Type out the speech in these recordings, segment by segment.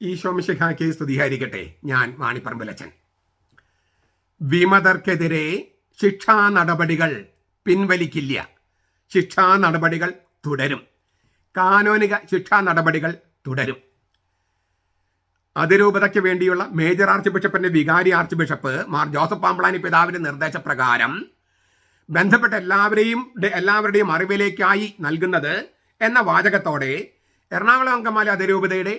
ഈശോമിശിഹായ്ക്ക് സ്തുതിയായിരിക്കട്ടെ. ഞാൻ മാണിപ്പറമ്പിലച്ചൻ വിമതർക്കെതിരെ ശിക്ഷാ നടപടികൾ പിൻവലിക്കില്ല. ശിക്ഷാ നടപടികൾ തുടരും. കാനോനിക ശിക്ഷാ നടപടികൾ തുടരും. അതിരൂപതയ്ക്ക് വേണ്ടിയുള്ള മേജർ ആർച്ച് ബിഷപ്പിന്റെ വികാരി archbishop Mar Joseph Pamplany പിതാവിന്റെ നിർദ്ദേശപ്രകാരം ബന്ധപ്പെട്ട എല്ലാവരെയും എല്ലാവരുടെയും അറിവിലേക്കായി നൽകുന്നത് എന്ന വാചകത്തോടെ എറണാകുളം അങ്കമാലി അതിരൂപതയുടെ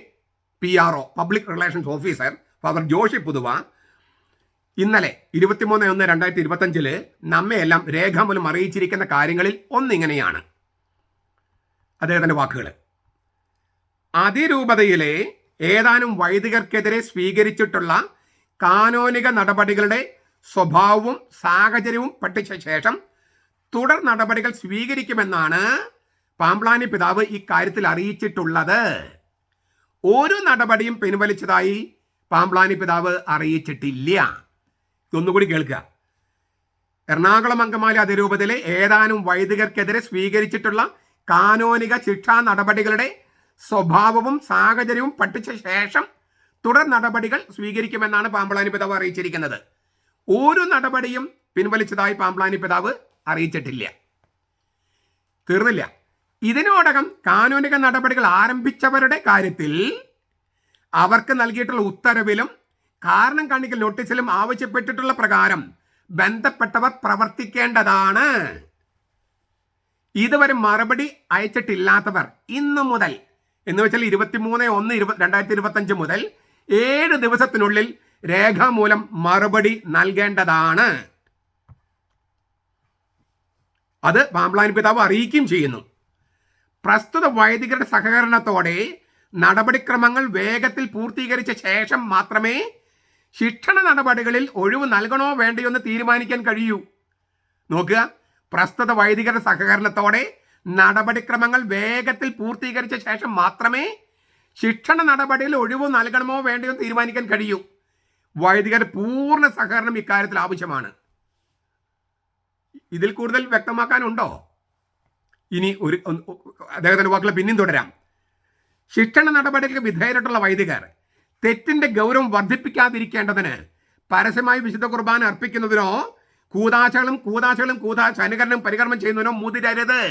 P R O public relations officer father Joshy Puthuva ഇന്നലെ ഇരുപത്തിമൂന്ന് ഒന്ന് രണ്ടായിരത്തി ഇരുപത്തഞ്ചിൽ നമ്മയെല്ലാം രേഖാമൂലം അറിയിച്ചിരിക്കുന്ന കാര്യങ്ങളിൽ ഒന്നിങ്ങനെയാണ്. അദ്ദേഹത്തിന്റെ വാക്കുകൾ അതിരൂപതയിലെ ഏതാനും വൈദികർക്കെതിരെ സ്വീകരിച്ചിട്ടുള്ള കാനോനിക നടപടികളുടെ സ്വഭാവവും സാഹചര്യവും പഠിച്ച ശേഷം തുടർ നടപടികൾ സ്വീകരിക്കുമെന്നാണ് പാമ്പ്ലാനി പിതാവ് ഇക്കാര്യത്തിൽ അറിയിച്ചിട്ടുള്ളത്. ഒരു നടപടിയും പിൻവലിച്ചതായി പാമ്പ്ലാനി പിതാവ് അറിയിച്ചിട്ടില്ല. ഇതൊന്നുകൂടി കേൾക്കുക എറണാകുളം അങ്കമാലി അതിരൂപതയിലെ ഏതാനും വൈദികർക്കെതിരെ സ്വീകരിച്ചിട്ടുള്ള കാനോനിക ശിക്ഷാ നടപടികളുടെ സ്വഭാവവും സാഹചര്യവും പഠിച്ച ശേഷം തുടർ നടപടികൾ സ്വീകരിക്കുമെന്നാണ് പാമ്പ്ലാനി പിതാവ് അറിയിച്ചിരിക്കുന്നത്. ഒരു നടപടിയും പിൻവലിച്ചതായി പാമ്പ്ലാനി പിതാവ് അറിയിച്ചിട്ടില്ല. തീർന്നില്ല. ഇതിനോടകം കാനൂനിക നടപടികൾ ആരംഭിച്ചവരുടെ കാര്യത്തിൽ അവർക്ക് നൽകിയിട്ടുള്ള ഉത്തരവിലും കാരണം കാണിക്കൽ നോട്ടീസിലും ആവശ്യപ്പെട്ടിട്ടുള്ള പ്രകാരം ബന്ധപ്പെട്ടവർ പ്രവർത്തിക്കേണ്ടതാണ്. ഇതുവരെ മറുപടി അയച്ചിട്ടില്ലാത്തവർ ഇന്നു മുതൽ എന്ന് വെച്ചാൽ ഇരുപത്തിമൂന്ന് ഒന്ന് ഇരുപത് രണ്ടായിരത്തി ഇരുപത്തഞ്ച് മുതൽ ഏഴ് ദിവസത്തിനുള്ളിൽ രേഖാമൂലം മറുപടി നൽകേണ്ടതാണ്. അത് പാമ്പ്ലാൻ പിതാവ് അറിയിക്കുകയും ചെയ്യുന്നു. പ്രസ്തുത വൈദികരുടെ സഹകരണത്തോടെ നടപടിക്രമങ്ങൾ വേഗത്തിൽ പൂർത്തീകരിച്ച ശേഷം മാത്രമേ ശിക്ഷണ നടപടികളിൽ ഒഴിവ് നൽകണോ വേണ്ടയോ എന്ന് തീരുമാനിക്കാൻ കഴിയൂ. നോക്കുക. പ്രസ്തുത വൈദികരുടെ സഹകരണത്തോടെ നടപടിക്രമങ്ങൾ വേഗത്തിൽ പൂർത്തീകരിച്ച ശേഷം മാത്രമേ ശിക്ഷണ നടപടിയിൽ ഒഴിവ് നൽകണമോ വേണ്ടയോ എന്ന് തീരുമാനിക്കാൻ കഴിയൂ. വൈദികരുടെ പൂർണ സഹകരണം ഇക്കാര്യത്തിൽ ആവശ്യമാണ്. ഇതിൽ കൂടുതൽ വ്യക്തമാക്കാനുണ്ടോ? ഇനി ഒരു അദ്ദേഹത്തിന്റെ വാക്കുകൾ പിന്നെയും തുടരാം. ശിക്ഷണ നടപടികൾക്ക് വിധേയരായിട്ടുള്ള വൈദികർ തെറ്റിന്റെ ഗൗരവം വർദ്ധിപ്പിക്കാതിരിക്കേണ്ടതിന് പരസ്യമായി വിശുദ്ധ കുർബാന അർപ്പിക്കുന്നതിനോ കൂതാശകളും കൂതാശകളും കൂതാശ അനുകരണം പരികർമ്മം ചെയ്യുന്നതിനോ മുതിരരുത്.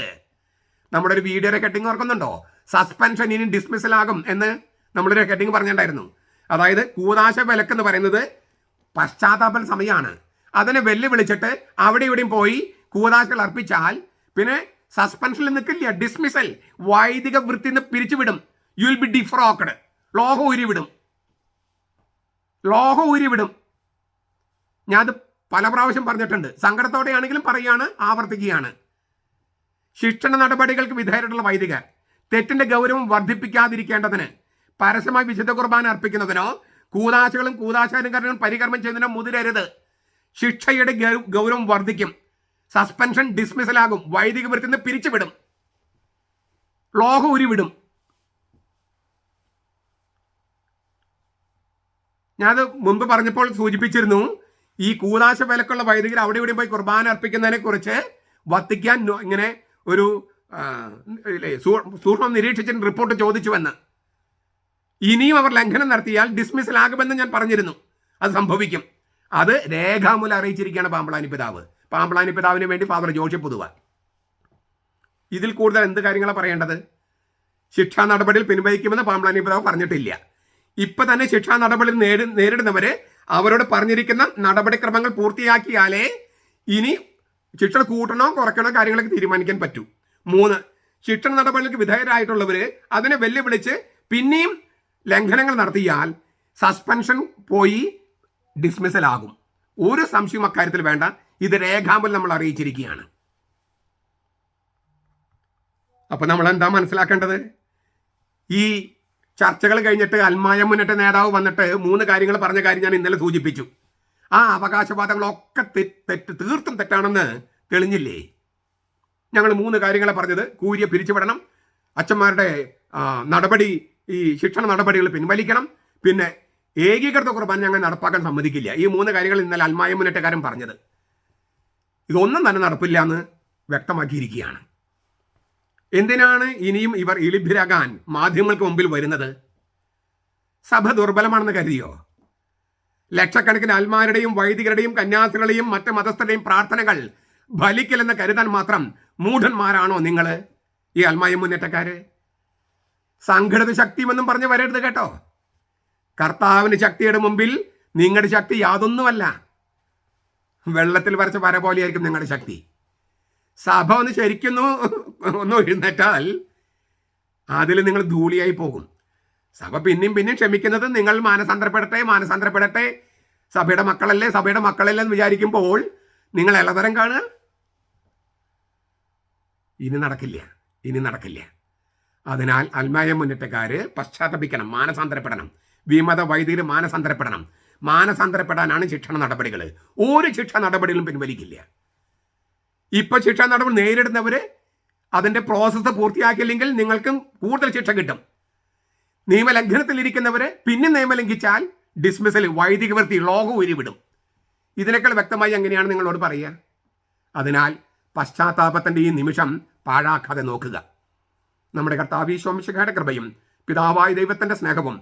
നമ്മുടെ ഒരു വീഡിയോയുടെ കെട്ടിങ് ഓർക്കുന്നുണ്ടോ? സസ്പെൻഷൻ ഇനി ഡിസ്മിസലാകും എന്ന് നമ്മളൊരു കെട്ടിങ് പറഞ്ഞിട്ടുണ്ടായിരുന്നു. അതായത് കൂതാശ വിലക്കെന്ന് പറയുന്നത് പശ്ചാത്താപ സമയമാണ്. അതിനെ വെല്ലുവിളിച്ചിട്ട് അവിടെ ഇവിടെയും പോയി കൂതാശകൾ അർപ്പിച്ചാൽ പിന്നെ സസ്പെൻഷനിൽ നിൽക്കില്ല ഡിസ്മിസൽ വൈദിക വൃത്തി നിന്ന് പിരിച്ചുവിടും. യു വിൽ ബി ഡിഫ്രോക്കഡ് ലോഹം ഉരിവിടും ലോഹം ഉരിവിടും ഞാനത് പല പ്രാവശ്യം പറഞ്ഞിട്ടുണ്ട്. സങ്കടത്തോടെയാണെങ്കിലും പറയുകയാണ് ആവർത്തിക്കുകയാണ്. ശിക്ഷണ നടപടികൾക്ക് വിധേയരായിട്ടുള്ള വൈദിക തെറ്റിന്റെ ഗൗരവം വർദ്ധിപ്പിക്കാതിരിക്കേണ്ടതിന് പരസ്യമായി വിശുദ്ധ കുർബാന അർപ്പിക്കുന്നതിനോ കൂതാശകളും കൂതാശാനുകരണങ്ങളും പരികർമ്മം ചെയ്യുന്നതിനോ മുതിരരുത്. ശിക്ഷയുടെ ഗൗരവം വർദ്ധിക്കും. സസ്പെൻഷൻ ഡിസ്മിസലാകും വൈദിക വൃത്തിൽ നിന്ന് പിരിച്ചുവിടും. ലോഹ ഉരുവിടും ഞാനത് മുമ്പ് പറഞ്ഞപ്പോൾ സൂചിപ്പിച്ചിരുന്നു ഈ കൂതാശ വിലക്കുള്ള വൈദികർ അവിടെ ഇവിടെ പോയി കുർബാന അർപ്പിക്കുന്നതിനെ കുറിച്ച് വത്തിക്കാൻ ഇങ്ങനെ ഒരു സൂക്ഷ്മം നിരീക്ഷിച്ചിട്ട് റിപ്പോർട്ട് ചോദിച്ചുവെന്ന്. ഇനിയും അവർ ലംഘനം നടത്തിയാൽ ഡിസ്മിസലാകുമെന്ന് ഞാൻ പറഞ്ഞിരുന്നു. അത് സംഭവിക്കും. അത് രേഖാമൂലം അറിയിച്ചിരിക്കുകയാണ് പാമ്പളാനി പിതാവ്. പാമ്പളാനി പിതാവിന് വേണ്ടി ഫാദർ ജോഷി പുതുവാൻ. ഇതിൽ കൂടുതൽ എന്ത് കാര്യങ്ങളാണ് പറയേണ്ടത്? ശിക്ഷാ നടപടിയിൽ പിൻവലിക്കുമെന്ന് പാമ്പളാനി പിതാവ് പറഞ്ഞിട്ടില്ല. ഇപ്പൊ തന്നെ ശിക്ഷാ നടപടി നേരി നേരിടുന്നവർ അവരോട് പറഞ്ഞിരിക്കുന്ന നടപടിക്രമങ്ങൾ പൂർത്തിയാക്കിയാലേ ഇനി ശിക്ഷ കൂട്ടണോ കുറയ്ക്കണോ കാര്യങ്ങളൊക്കെ തീരുമാനിക്കാൻ പറ്റൂ. മൂന്ന് ശിക്ഷണ നടപടികൾക്ക് വിധേയരായിട്ടുള്ളവര് അതിനെ വെല്ലുവിളിച്ച് പിന്നെയും ലംഘനങ്ങൾ നടത്തിയാൽ സസ്പെൻഷൻ പോയി ഡിസ്മിസൽ ആകും. ഒരു സംശയം അക്കാര്യത്തിൽ വേണ്ട. ഇത് രേഖാമൽ നമ്മൾ അറിയിച്ചിരിക്കുകയാണ്. അപ്പോൾ നമ്മൾ എന്താ മനസ്സിലാക്കേണ്ടത്? ഈ ചർച്ചകൾ കഴിഞ്ഞിട്ട് അൽമായ മുന്നേറ്റ നേതാവ് വന്നിട്ട് മൂന്ന് കാര്യങ്ങൾ പറഞ്ഞ കാര്യം ഞാൻ ഇന്നലെ സൂചിപ്പിച്ചു. ആ അവകാശവാദങ്ങളൊക്കെ തെറ്റ് തീർത്തും തെറ്റാണെന്ന് തെളിഞ്ഞില്ലേ? ഞങ്ങൾ മൂന്ന് കാര്യങ്ങളെ പറഞ്ഞത്. കൂരിയെ പിരിച്ചുവിടണം. അച്ഛന്മാരുടെ നടപടി ഈ ശിക്ഷണ നടപടികൾ പിൻവലിക്കണം. പിന്നെ ഏകീകൃത കുർബാന ഞങ്ങൾ നടപ്പാക്കാൻ സമ്മതിക്കില്ല. ഈ മൂന്ന് കാര്യങ്ങൾ ഇന്നലെ അൽമായ മുന്നേറ്റക്കാരൻ പറഞ്ഞത്. ഇതൊന്നും തന്നെ നടപ്പില്ല എന്ന് വ്യക്തമാക്കിയിരിക്കുകയാണ്. എന്തിനാണ് ഇനിയും ഇവർ ഇളിഭ്യരാകാൻ മാധ്യമങ്ങൾക്ക് മുമ്പിൽ വരുന്നത്? സഭ ദുർബലമാണെന്ന് കരുതിയോ? ലക്ഷക്കണക്കിന് ആത്മാരുടെയും വൈദികരുടെയും കന്യാസികളുടെയും മറ്റ് മതസ്ഥരുടെയും പ്രാർത്ഥനകൾ ഫലിക്കലെന്ന് കരുതാൻ മാത്രം മൂഢന്മാരാണോ നിങ്ങൾ ഈ അൽമായ മുന്നേറ്റക്കാര്? സംഘടിത ശക്തിയെന്നും പറഞ്ഞ് വരരുത് കേട്ടോ. കർത്താവിന് ശക്തിയുടെ മുമ്പിൽ നിങ്ങളുടെ ശക്തി യാതൊന്നുമല്ല. വെള്ളത്തിൽ വരച്ച വര പോലെയായിരിക്കും നിങ്ങളുടെ ശക്തി. സഭ ഒന്ന് ശരിക്കുന്നു ഒന്ന് എഴുന്നേറ്റാൽ അതിൽ നിങ്ങൾ ധൂളിയായി പോകും. സഭ പിന്നെയും പിന്നെയും ക്ഷമിക്കുന്നത് നിങ്ങൾ മാനസാന്തരപ്പെടട്ടെ മാനസാന്തരപ്പെടട്ടെ. സഭയുടെ മക്കളല്ലേ സഭയുടെ മക്കളല്ലേ എന്ന് വിചാരിക്കുമ്പോൾ നിങ്ങൾ ഇളതരം കാണുക. ഇനി നടക്കില്ല ഇനി നടക്കില്ല. അതിനാൽ അൽമായ മുന്നേറ്റക്കാര് പശ്ചാത്തപിക്കണം മാനസാന്തരപ്പെടണം. വിമത വൈദികർ മാനസാന്തരപ്പെടണം. മാനസാന്തരപ്പെടാനാണ് ശിക്ഷണ നടപടികൾ ഒരു ശിക്ഷ നടപടികളും പിൻവലിക്കില്ല. ഇപ്പൊ ശിക്ഷാ നടപടി നേരിടുന്നവര് അതിന്റെ പ്രോസസ്സ് പൂർത്തിയാക്കിയില്ലെങ്കിൽ നിങ്ങൾക്കും കൂടുതൽ ശിക്ഷ കിട്ടും. നിയമലംഘനത്തിലിരിക്കുന്നവർ പിന്നെ നിയമം ലംഘിച്ചാൽ ഡിസ്മിസൽ വൈദിക വൃത്തി ലോകം ഉരുവിടും. ഇതിനേക്കാൾ വ്യക്തമായി എങ്ങനെയാണ് നിങ്ങളോട് പറയുക? അതിനാൽ പശ്ചാത്താപത്തിന്റെ ഈ നിമിഷം പാഴാക്കാതെ നോക്കുക. നമ്മുടെ കർത്താവീശ്വംശയുടെ കൃപയും പിതാവായ ദൈവത്തിന്റെ സ്നേഹവും